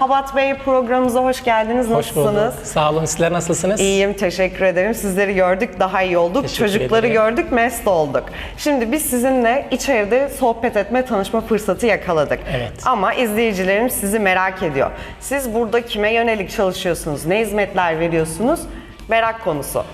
Habat Bey programımıza hoş geldiniz. Hoş Nasılsınız? bulduk. Sağ olun. Sizler nasılsınız? İyiyim, teşekkür ederim. Sizleri gördük, daha iyi olduk. Teşekkür Çocukları ederim. gördük, mest olduk. Şimdi biz sizinle içeride sohbet etme, tanışma fırsatı yakaladık. Evet. Ama izleyicilerim sizi merak ediyor. Siz burada kime yönelik çalışıyorsunuz? Ne hizmetler veriyorsunuz? Merak konusu.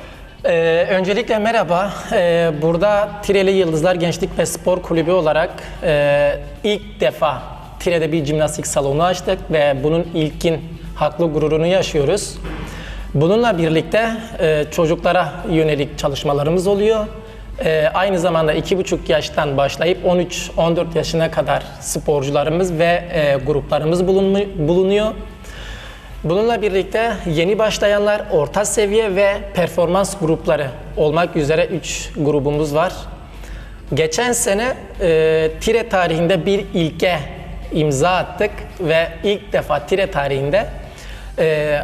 Ee, öncelikle merhaba. Ee, burada Tireli Yıldızlar Gençlik ve Spor Kulübü olarak e, ilk defa Tire'de bir jimnastik salonu açtık ve bunun ilkin haklı gururunu yaşıyoruz. Bununla birlikte e, çocuklara yönelik çalışmalarımız oluyor. E, aynı zamanda 2,5 yaştan başlayıp 13-14 yaşına kadar sporcularımız ve e, gruplarımız bulunuyor. Bununla birlikte yeni başlayanlar, orta seviye ve performans grupları olmak üzere 3 grubumuz var. Geçen sene e, Tire tarihinde bir ilke imza attık ve ilk defa Tire tarihinde e,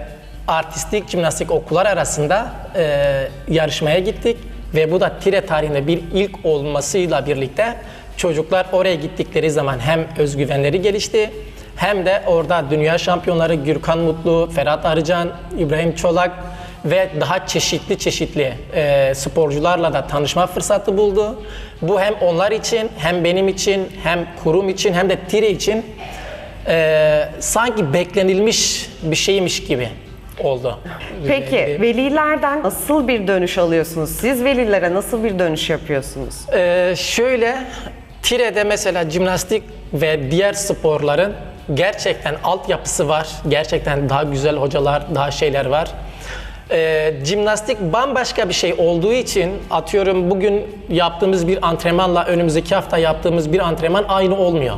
artistik jimnastik okullar arasında e, yarışmaya gittik ve bu da Tire tarihinde bir ilk olmasıyla birlikte çocuklar oraya gittikleri zaman hem özgüvenleri gelişti hem de orada dünya şampiyonları Gürkan Mutlu, Ferhat Arıcan, İbrahim Çolak ve daha çeşitli çeşitli e, sporcularla da tanışma fırsatı buldu. Bu hem onlar için hem benim için hem kurum için hem de Tire için e, sanki beklenilmiş bir şeymiş gibi oldu. Peki velilerden nasıl bir dönüş alıyorsunuz? Siz velilere nasıl bir dönüş yapıyorsunuz? Ee, şöyle, Tire'de mesela jimnastik ve diğer sporların gerçekten altyapısı var. Gerçekten daha güzel hocalar, daha şeyler var. Ee, jimnastik bambaşka bir şey olduğu için atıyorum bugün yaptığımız bir antrenmanla önümüzdeki hafta yaptığımız bir antrenman aynı olmuyor.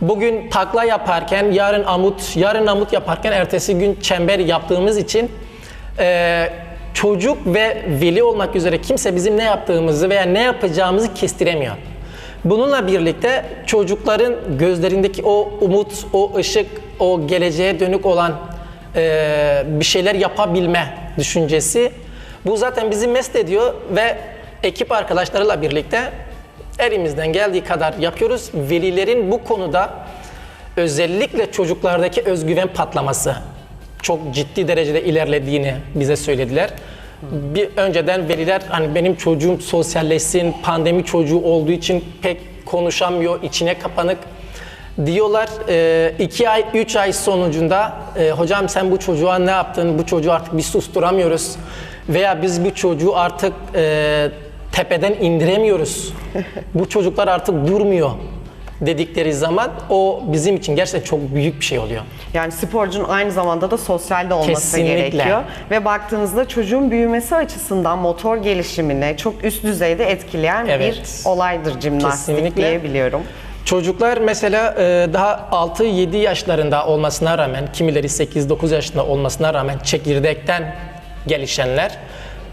Bugün takla yaparken, yarın amut, yarın amut yaparken ertesi gün çember yaptığımız için e, çocuk ve veli olmak üzere kimse bizim ne yaptığımızı veya ne yapacağımızı kestiremiyor. Bununla birlikte çocukların gözlerindeki o umut, o ışık, o geleceğe dönük olan e, bir şeyler yapabilme düşüncesi bu zaten bizi mest ediyor ve ekip arkadaşlarıyla birlikte elimizden geldiği kadar yapıyoruz. Velilerin bu konuda özellikle çocuklardaki özgüven patlaması çok ciddi derecede ilerlediğini bize söylediler. Bir önceden veliler hani benim çocuğum sosyalleşsin, pandemi çocuğu olduğu için pek konuşamıyor, içine kapanık diyorlar. Ee, iki ay, üç ay sonucunda e, hocam sen bu çocuğa ne yaptın, bu çocuğu artık biz susturamıyoruz veya biz bu çocuğu artık e, tepeden indiremiyoruz. bu çocuklar artık durmuyor dedikleri zaman o bizim için gerçekten çok büyük bir şey oluyor. Yani sporcunun aynı zamanda da sosyal de olması Kesinlikle. gerekiyor. Ve baktığınızda çocuğun büyümesi açısından motor gelişimini çok üst düzeyde etkileyen Evet. bir olaydır jimnastik Kesinlikle. diyebiliyorum. Çocuklar mesela e, daha 6-7 yaşlarında olmasına rağmen, kimileri 8-9 yaşında olmasına rağmen çekirdekten gelişenler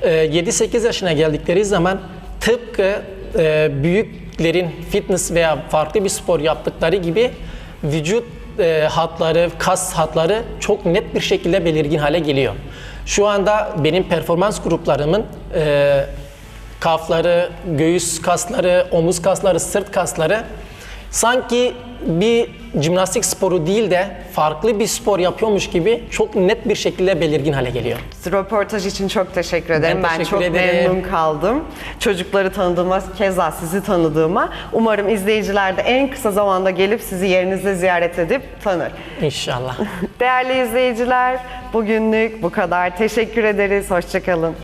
e, 7-8 yaşına geldikleri zaman tıpkı e, büyüklerin fitness veya farklı bir spor yaptıkları gibi vücut e, hatları, kas hatları çok net bir şekilde belirgin hale geliyor. Şu anda benim performans gruplarımın e, kafları, göğüs kasları, omuz kasları, sırt kasları sanki bir jimnastik sporu değil de farklı bir spor yapıyormuş gibi çok net bir şekilde belirgin hale geliyor. Röportaj için çok teşekkür ederim. Ben, teşekkür çok ederim. memnun kaldım. Çocukları tanıdığıma, keza sizi tanıdığıma. Umarım izleyiciler de en kısa zamanda gelip sizi yerinizde ziyaret edip tanır. İnşallah. Değerli izleyiciler, bugünlük bu kadar. Teşekkür ederiz. Hoşçakalın.